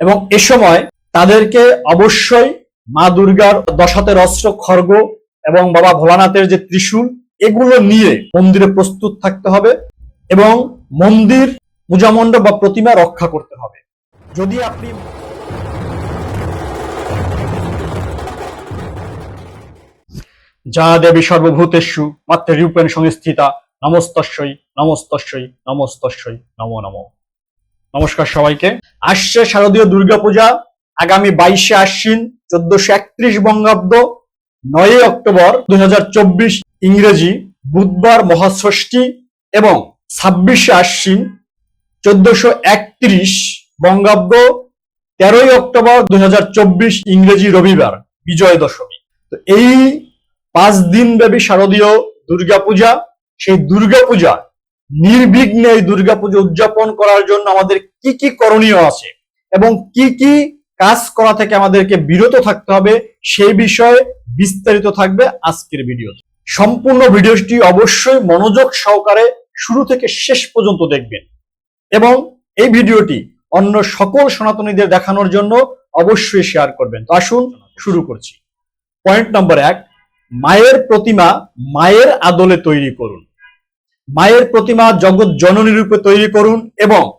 এবং এ সময় তাদেরকে অবশ্যই মা দুর্গার দশাতের অস্ত্র খর্গ এবং বাবা ভোলানাথের যে ত্রিশূল, এগুলো নিয়ে মন্দিরে প্রস্তুত থাকতে হবে এবং মন্দির পূজা মণ্ডপ বা প্রতিমা রক্ষা করতে হবে। যদি আপনি যা দেবী সর্বভূতেষু, মাতৃরূপেণ সংস্থিতা, নমস্তস্যই নমস্তস্যই নমস্তস্যই, নমো নমঃ। নমস্কার সবাইকে। আসছে শারদীয় দুর্গাপূজা, আগামী বাইশে আশ্বিন, চোদ্দশো একত্রিশ বঙ্গাব্দ নয় অক্টোবর দু হাজার চব্বিশ ইংরেজি বুধবার মহাষষ্ঠী এবং ছাব্বিশে আশ্বিন, চোদ্দশো একত্রিশ বঙ্গাব্দ, তেরোই অক্টোবর দুই হাজার চব্বিশ ইংরেজি রবিবার, বিজয় দশমী। তো এই পাঁচ দিন ব্যাপী শারদীয় দুর্গাপূজা, সেই দুর্গাপূজা নির্বিঘ্নে এই দুর্গাপূজা উদযাপন করার জন্য আমাদের কি কি করণীয় আছে? এবং কি কি কাজ করা থেকে আমাদেরকে বিরত থাকতে হবে সেই বিষয়ে বিস্তারিত থাকবে আজকের ভিডিও সম্পূর্ণ ভিডিওটি অবশ্যই মনোযোগ সহকারে শুরু থেকে শেষ পর্যন্ত দেখবেন। এবং এই ভিডিওটি অন্য সকল সনাতনীদের দেখানোর জন্য অবশ্যই শেয়ার করবেন। তো আসুন শুরু করছি। পয়েন্ট নাম্বার এক, মায়ের প্রতিমা মায়ের আদলে তৈরি করুন। মায়ের প্রতিমা জগৎ জননী রূপে তৈরি করুন এবং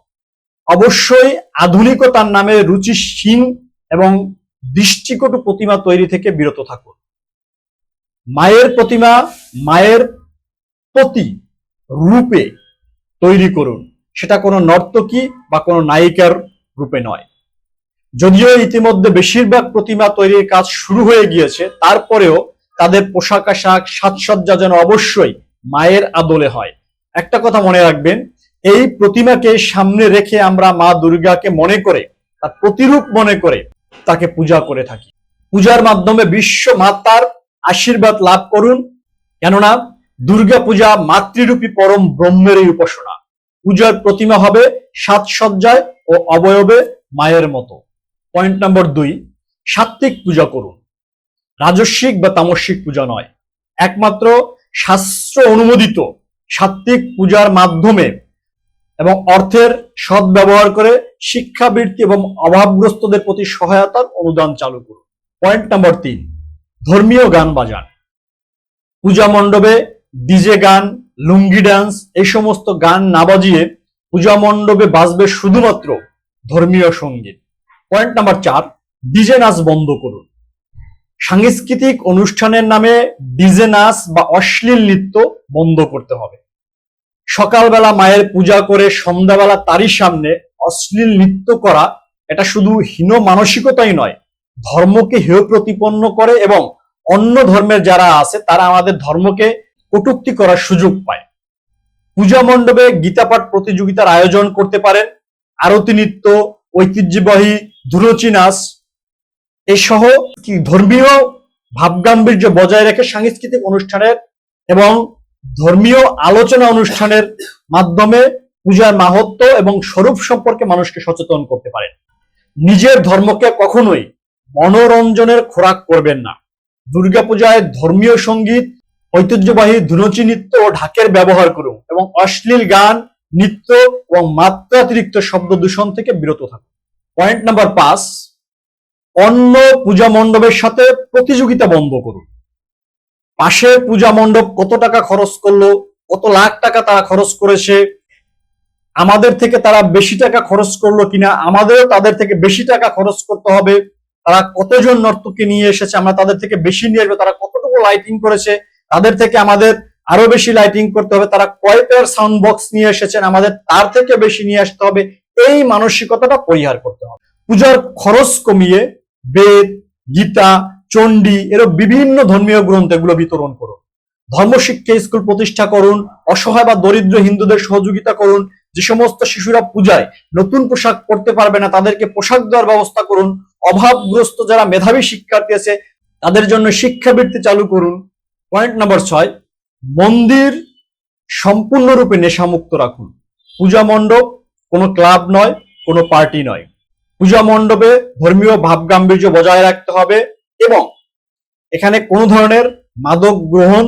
অবশ্যই আধুনিকতার নামে রুচি রুচিহীন এবং দৃষ্টিকটু প্রতিমা তৈরি থেকে বিরত থাকুন। মায়ের প্রতিমা মায়ের প্রতি রূপে তৈরি করুন। সেটা কোনো নর্তকী বা কোনো নায়িকার রূপে নয়। যদিও ইতিমধ্যে বেশিরভাগ প্রতিমা তৈরির কাজ শুরু হয়ে গিয়েছে, তারপরেও তাদের পোশাক আশাক সাজসজ্জা যেন অবশ্যই মায়ের আদলে হয়। একটা কথা মনে রাখবেন, এই প্রতিমাকে সামনে রেখে আমরা মা দুর্গাকে মনে করে, তার প্রতিরূপ মনে করে তাকে পূজা করে থাকি। পূজার মাধ্যমে বিশ্ব মাতার আশীর্বাদ লাভ করুন। কেননা, দুর্গা পূজা মাতৃরূপী পরম ব্রহ্মেরই উপাসনা। পূজার প্রতিমা হবে সাজসজ্জায় ও অবয়বে মায়ের মতো। পয়েন্ট নম্বর দুই, সাত্ত্বিক পূজা করুন। রাজস্বিক বা তামসিক পূজা নয়। একমাত্র শাস্ত্র অনুমোদিত সাত্ত্বিক পূজার মাধ্যমে এবং অর্থের সৎ ব্যবহার করে শিক্ষাবৃত্তি এবং অভাবগ্রস্তদের প্রতি সহায়তার অনুদান চালু করুন। পয়েন্ট নাম্বার তিন, ধর্মীয় গান বাজান। পূজা মণ্ডপে ডিজে গান, লুঙ্গি ডান্স এই সমস্ত গান না বাজিয়ে পূজা মণ্ডপে বাজবে শুধুমাত্র ধর্মীয় সংগীত। পয়েন্ট নাম্বার চার ডিজে নাচ বন্ধ করুন। সাংস্কৃতিক অনুষ্ঠানের নামে ডিজে নাচ বা অশ্লীল নৃত্য বন্ধ করতে হবে। সকালবেলা মায়ের পূজা করে সন্ধ্যাবেলা তারই সামনে অশ্লীল নৃত্য করা, এটা শুধু হীন মানসিকতাই নয়, ধর্মকে হেয় প্রতিপন্ন করে এবং অন্য ধর্মের যারা আছে, তারা আমাদের ধর্মকে কটুক্তি করার সুযোগ পায়। পূজা মণ্ডপে গীতাপাঠ প্রতিযোগিতার আয়োজন করতে পারেন, আরতি নৃত্য, ঐতিহ্যবাহী ধুরচি নাচ এসহ ধর্মীয় ভাবগাম্ভীর্য বজায় রেখে সাংস্কৃতিক অনুষ্ঠানের এবং ধর্মীয় আলোচনা অনুষ্ঠানের মাধ্যমে পূজার মাহাত্ম এবং স্বরূপ সম্পর্কে মানুষকে সচেতন করতে পারেন। নিজের ধর্মকে কখনোই মনোরঞ্জনের খোরাক করবেন না। দুর্গাপূজায় ধর্মীয় সংগীত, ঐতিহ্যবাহী ধুনচি নৃত্য ও ঢাকের ব্যবহার করুন এবং অশ্লীল গান, নৃত্য এবং মাত্রাতিরিক্ত শব্দ দূষণ থেকে বিরত থাকুন। পয়েন্ট নাম্বার পাঁচ অন্য পূজা মণ্ডপের সাথে প্রতিযোগিতা বন্ধ করুন। পাশের পূজা মণ্ডপ কত টাকা খরচ করল, কত লাখ টাকা তারা খরচ করেছে, আমাদের থেকে তারা বেশি টাকা খরচ করল কিনা, আমাদেরও তাদের থেকে বেশি টাকা খরচ করতে হবে, তারা কতজন নর্তকী নিয়ে এসেছে, আমরা তাদের থেকে বেশি নিয়ে আসব, তারা কতটুকু লাইটিং করেছে, তাদের থেকে আমাদের আরও বেশি লাইটিং করতে হবে, তারা কয় পেয়ার সাউন্ড বক্স নিয়ে এসেছেন, আমাদের তার থেকে বেশি নিয়ে আসতে হবে, এই মানসিকতাটা পরিহার করতে হবে। পূজার খরচ কমিয়ে বেদ, গীতা চণ্ডী এরও বিভিন্ন ধর্মীয় গ্রন্থ এগুলো বিতরণ করুন। ধর্মশিক্ষা স্কুল প্রতিষ্ঠা করুন, অসহায় বা দরিদ্র হিন্দুদের সহযোগিতা করুন, যে সমস্ত শিশুরা পূজায় নতুন পোশাক পরতে পারবে না, তাদেরকে পোশাক দেওয়ার ব্যবস্থা করুন। অভাবগ্রস্ত যারা মেধাবী শিক্ষার্থী আছে, তাদের জন্য শিক্ষাবৃত্তি চালু করুন। পয়েন্ট নাম্বার ছয়, মন্দির সম্পূর্ণরূপে নেশামুক্ত রাখুন। পূজা মণ্ডপ কোনো ক্লাব নয়, কোনো পার্টি নয়। পূজা মণ্ডপে ধর্মীয় ভাবগাম্ভীর্য বজায় রাখতে হবে। এবং এখানে কোনো ধরনের মাদক গ্রহণ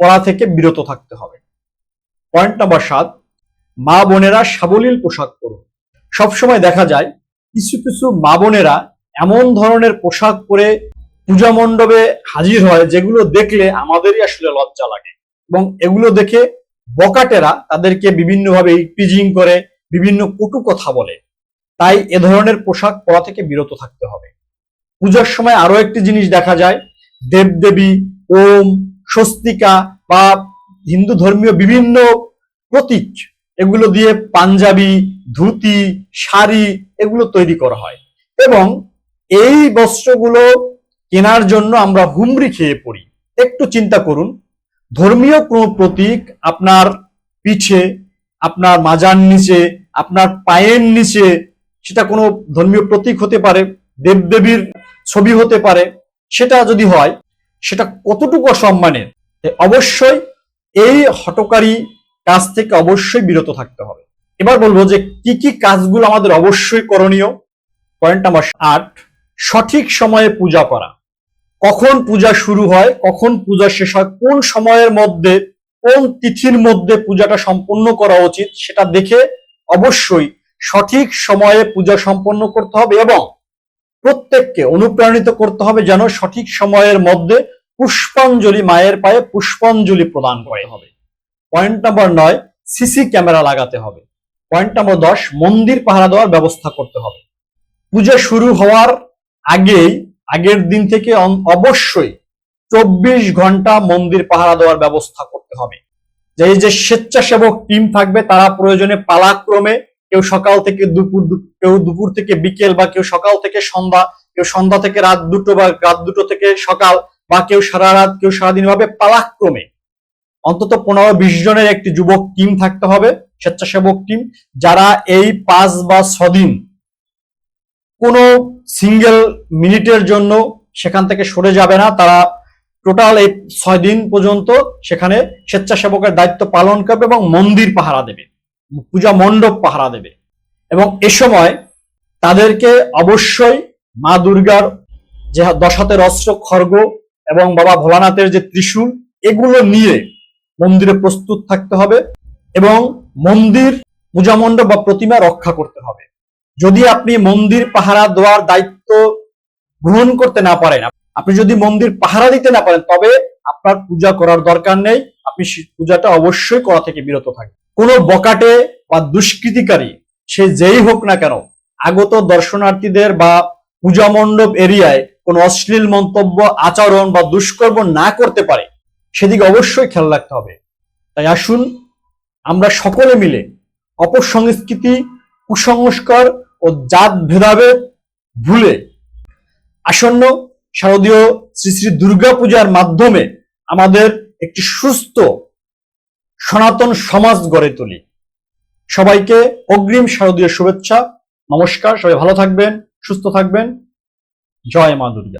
করা থেকে বিরত থাকতে হবে। পয়েন্ট নাম্বার সাত, মা বোনেরা সাবলীল পোশাক পরুন। সবসময় দেখা যায়, কিছু কিছু মা বোনেরা এমন ধরনের পোশাক পরে পূজা মণ্ডপে হাজির হয়, যেগুলো দেখলে আমাদেরই আসলে লজ্জা লাগে এবং এগুলো দেখে বকাটেরা তাদেরকে বিভিন্নভাবে টিজিং করে, বিভিন্ন কটু কথা বলে। তাই এ ধরনের পোশাক পরা থেকে বিরত থাকতে হবে। পূজার সময় আরও একটি জিনিস দেখা যায়। দেবদেবী, ওম, স্বস্তিকা বা হিন্দু ধর্মীয় বিভিন্ন প্রতীক, এগুলো দিয়ে পাঞ্জাবি, ধুতি, শাড়ি এগুলো তৈরি করা হয়। এবং এই বস্ত্রগুলো কেনার জন্য আমরা হুমড়ি খেয়ে পড়ি। একটু চিন্তা করুন, ধর্মীয় কোনো প্রতীক আপনার পিছে আপনার মাজার নিচে, আপনার পায়ের নিচে, সেটা কোনো ধর্মীয় প্রতীক হতে পারে। দেবদেবীর ছবি হতে পারে, সেটা যদি হয়, সেটা কতটুকু অসম্মানের? এ অবশ্যই এই হটকারী কাজ থেকে অবশ্যই বিরত থাকতে হবে। এবার বলব যে কি কি কাজগুলো আমাদের অবশ্যই করণীয়? পয়েন্ট নাম্বার আট, সঠিক সময়ে পূজা করা। কখন পূজা শুরু হয়, কখন পূজা শেষ হয়, কোন সময়ের মধ্যে, কোন তিথির মধ্যে পূজাটা সম্পন্ন করা উচিত, সেটা দেখে অবশ্যই সঠিক সময়ে পূজা সম্পন্ন করতে হবে এবং প্রত্যেককে অনুপ্রাণিত করতে হবে যেন সঠিক সময়ের মধ্যে পুষ্পাঞ্জলি মায়ের পায়ে পুষ্পাঞ্জলি প্রদান করে হবে। পয়েন্ট নাম্বার নয় সিসি ক্যামেরা লাগাতে হবে। পয়েন্ট নাম্বার দশ মন্দির পাহারা দেওয়ার ব্যবস্থা করতে হবে। পূজা শুরু হওয়ার আগেই আগের দিন থেকে অবশ্যই চব্বিশ ঘণ্টা মন্দির পাহারা দেওয়ার ব্যবস্থা করতে হবে। যে যে স্বেচ্ছাসেবক টিম থাকবে তারা প্রয়োজনে পালাক্রমে কেউ সকাল থেকে দুপুর কেউ দুপুর থেকে বিকেল বা কেউ সকাল থেকে সন্ধ্যা, কেউ সন্ধ্যা থেকে রাত দুটো বা রাত দুটো থেকে সকাল বা কেউ সারা রাত, কেউ সারাদিন ভাবে পালাক্রমে। অন্তত পনেরো বিশ জনের একটি যুবক টিম থাকতে হবে, স্বেচ্ছাসেবক টিম যারা এই পাঁচ বা ছদিন কোনো সিঙ্গেল মিনিটের জন্য সেখান থেকে সরে যাবে না। তারা টোটাল এই ছয় দিন পর্যন্ত সেখানে স্বেচ্ছাসেবকের দায়িত্ব পালন করবে এবং মন্দির পাহারা দেবে। পূজা মণ্ডপ পাহারা দেবে। এবং এ সময় তাদেরকে অবশ্যই মা দুর্গার যে দশ হাতের অস্ত্র খর্গ এবং বাবা ভোলানাথের যে ত্রিশূল, এগুলো নিয়ে মন্দিরে প্রস্তুত থাকতে হবে এবং মন্দির, পূজা মণ্ডপ বা প্রতিমা রক্ষা করতে হবে। যদি আপনি মন্দির পাহারা দেওয়ার দায়িত্ব গ্রহণ করতে না পারেন, আপনি যদি মন্দির পাহারা দিতে না পারেন, তবে আপনার পূজা করার দরকার নেই। আপনি পূজাটা অবশ্যই করা থেকে বিরত থাকবেন। কোনো বকাটে বা দুষ্কৃতিকারী, সে যেই হোক না কেন, আগত দর্শনার্থীদের বা পূজা মণ্ডপ এরিয়ায় কোনো অশ্লীল মন্তব্য, আচরণ বা দুষ্কর্ম না করতে পারে, সেদিকে অবশ্যই খেয়াল রাখতে হবে। তাই আসুন, আমরা সকলে মিলে অপসংস্কৃতি, কুসংস্কার ও জাত ভেদাভেদ ভুলে আসন্ন শারদীয় শ্রী শ্রী দুর্গা পূজার মাধ্যমে আমাদের একটি সুস্থ সনাতন সমাজ গড়ে তুলি। সবাইকে অগ্রিম শারদীয় শুভেচ্ছা, নমস্কার, সবাই ভালো থাকবেন, সুস্থ থাকবেন। জয় মা দুর্গা।